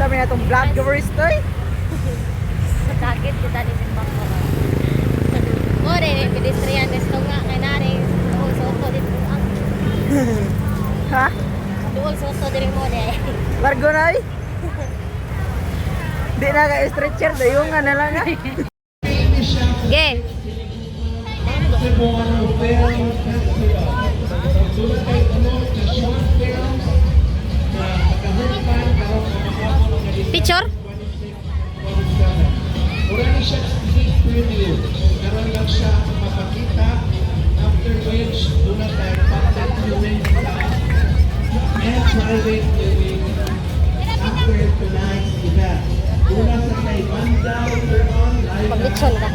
Sabi na itong givers to eh. Sa kakit kita ni Simbang ko. O, rin, pedestrian. Gusto nga, kay nari. Duol sa uto dito. Ang Ha? duol sa uto dito mo, de. Largo na eh. Di na ka stretcher, dayungan na lang ha. Ge. Picture? Maglitsyon ka.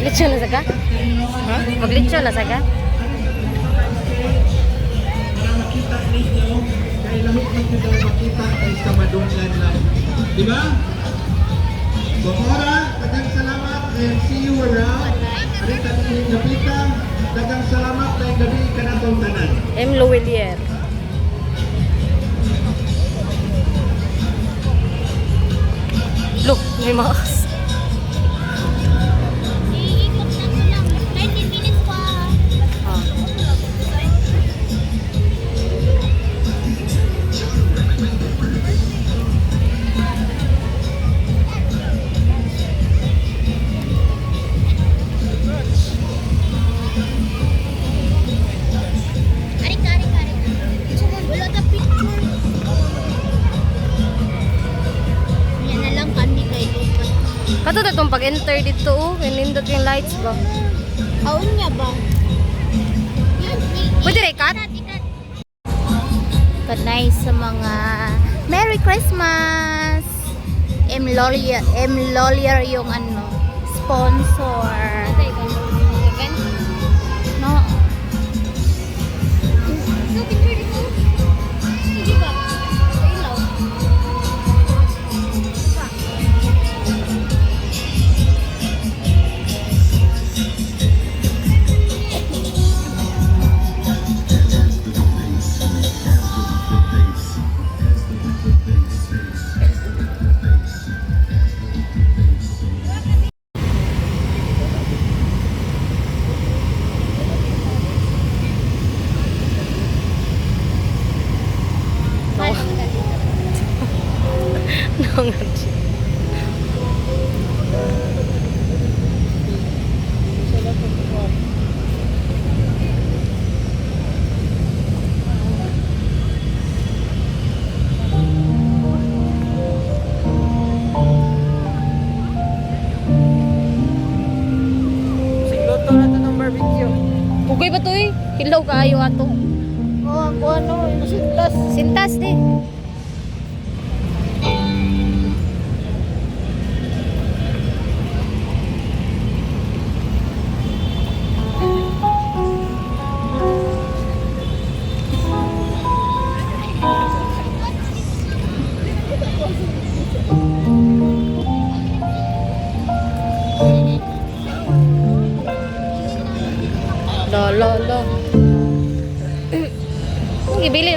Maglitsyon na sa ka? Maglitsyon na sa ka? Di ba? So, Cora, dagang salamat and see you around. Arita ni Napita, dagang salamat na gabi ka na itong tanan. M. Louvillier. Look, may mga Kato na itong pag-enter dito, oh. Pinindot yung lights ba? Aun niya ba? Pwede rin, cut? Good night sa mga Merry Christmas! M. Lolier, M. Lolier yung ano, sponsor. Hilaw kaayo ato.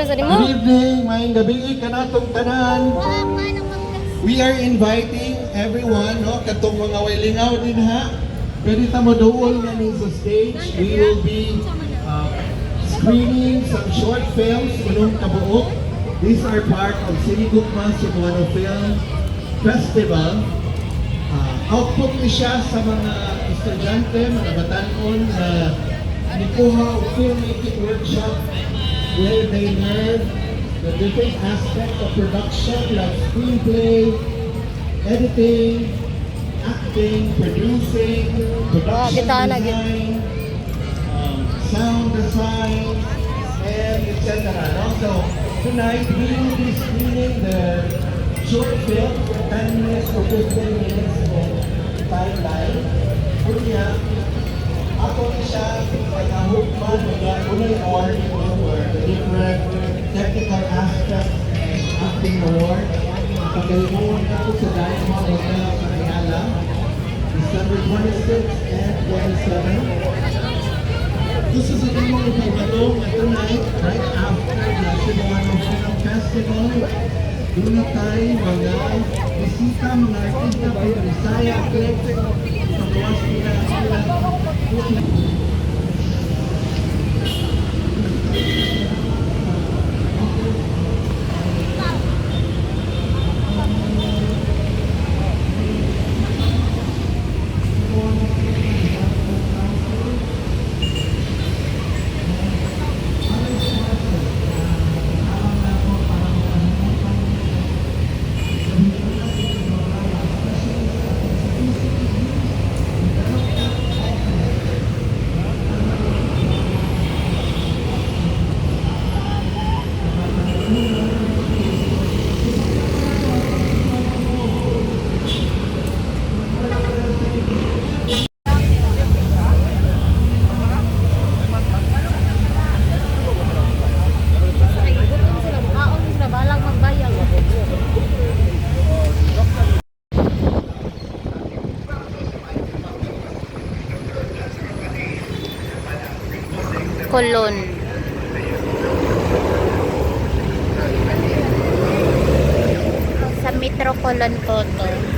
Na sa Good mo. evening, maayong gabi ka na itong tanan. We are inviting everyone, no, katong mga wilingaw din ha. Pwede ta mo nga ni sa stage. We will be uh, screening some short films unong kabuok. These are part of Sinigugma Cebuano Film Festival. Uh, output ni siya sa mga estudyante, mga batanon na nikuha o filmmaking workshop where they learn the different aspects of production like screenplay, editing, acting, producing, production design, um, sound design, etc. No? So tonight we will be screening the short film, 10 minutes to 15 minutes of timeline. Kunya, ako siya pagkahukman mga unay the different technical aspects and acting award. Pagkalimuan ako sa Diamond Hotel sa Ayala, December 26 and 27. This is a demo of Ibato tonight, right after the Cebuano Film Festival. Doon na tayo mga bisita, mga artista from Visaya, Eclectic, pagawas nila sila. Kolon. Sa Metro Colon Toto. Royal,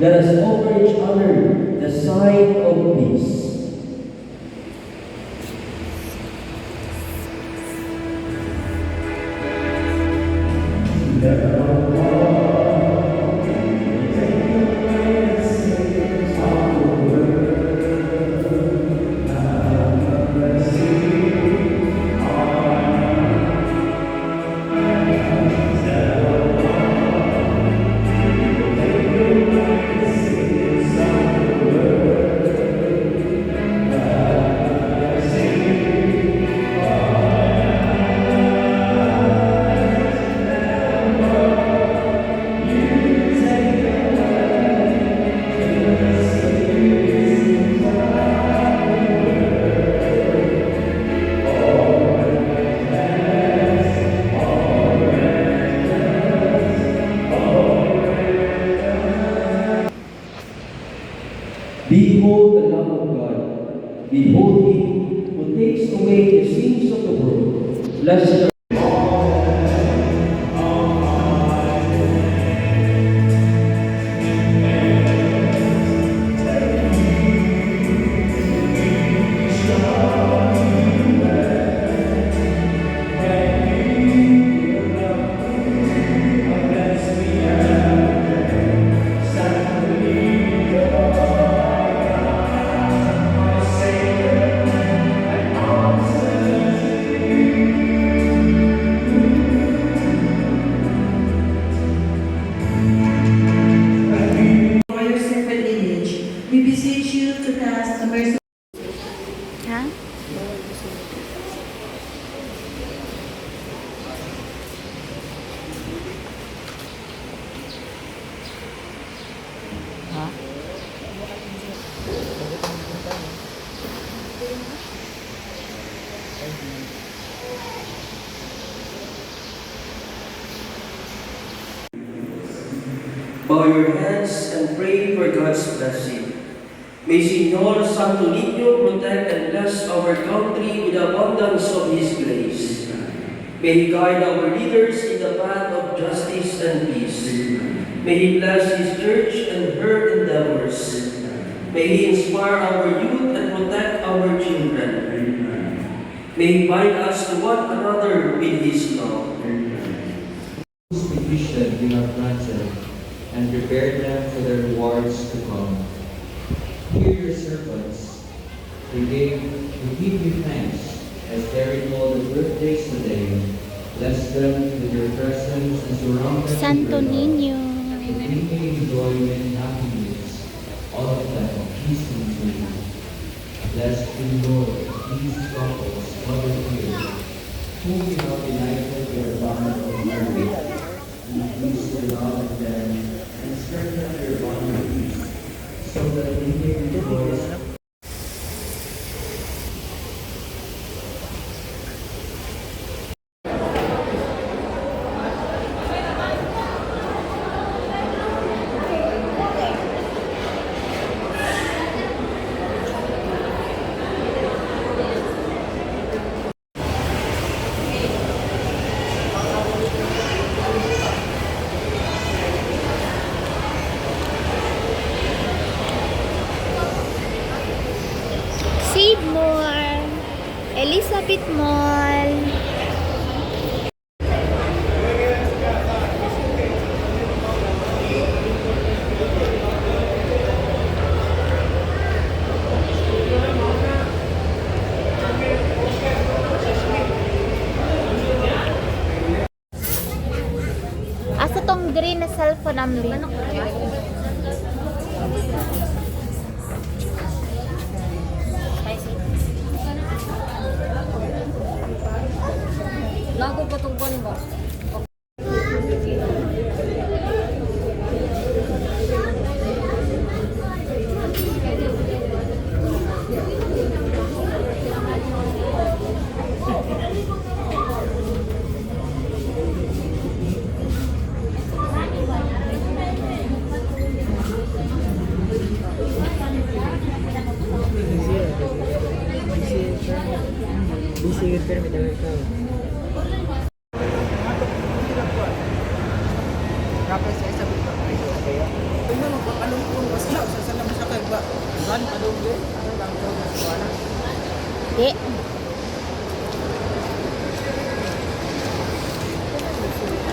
Let us offer each other the sign him who takes away the sins of the world. Blessed your heads and pray for God's blessing. May Señor Santo Niño protect and bless our country with abundance of His grace. May He guide our leaders in the path of justice and peace. May He bless His church and her endeavors. May He inspire our youth and protect our children. May He bind us to one another with His love. that you have and prepare them for the rewards to come. Hear your servants. We give, we give you thanks as they recall the birthdays today. Bless them with your presence and surround them Santo with your love. We may enjoy many happy years, all of them pleasing to you. Bless you, Lord, these couples, mother dear, whom you have united your bond of marriage. Increase your love in them and strengthen your bond of peace, so that we may rejoice green na cellphone namin? Lago pa itong buwan ba? Kapag sa isa bito. Ano mo ba anong kung wasa sa salam sa kay ba? Ban padung di. Ano lang to wala. Di.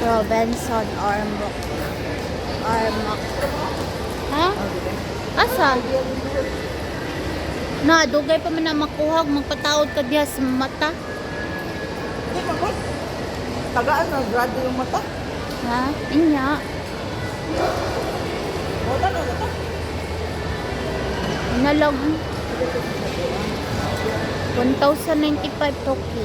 Robinson Armok. Armok. Ha? Asa? Na, dugay pa man na makuhag, magpataod ka diha sa mata. Di ba ko? Tagaan na grado yung mata. Ha? Inya. Wala na wala. Nalag. 1,095 toki.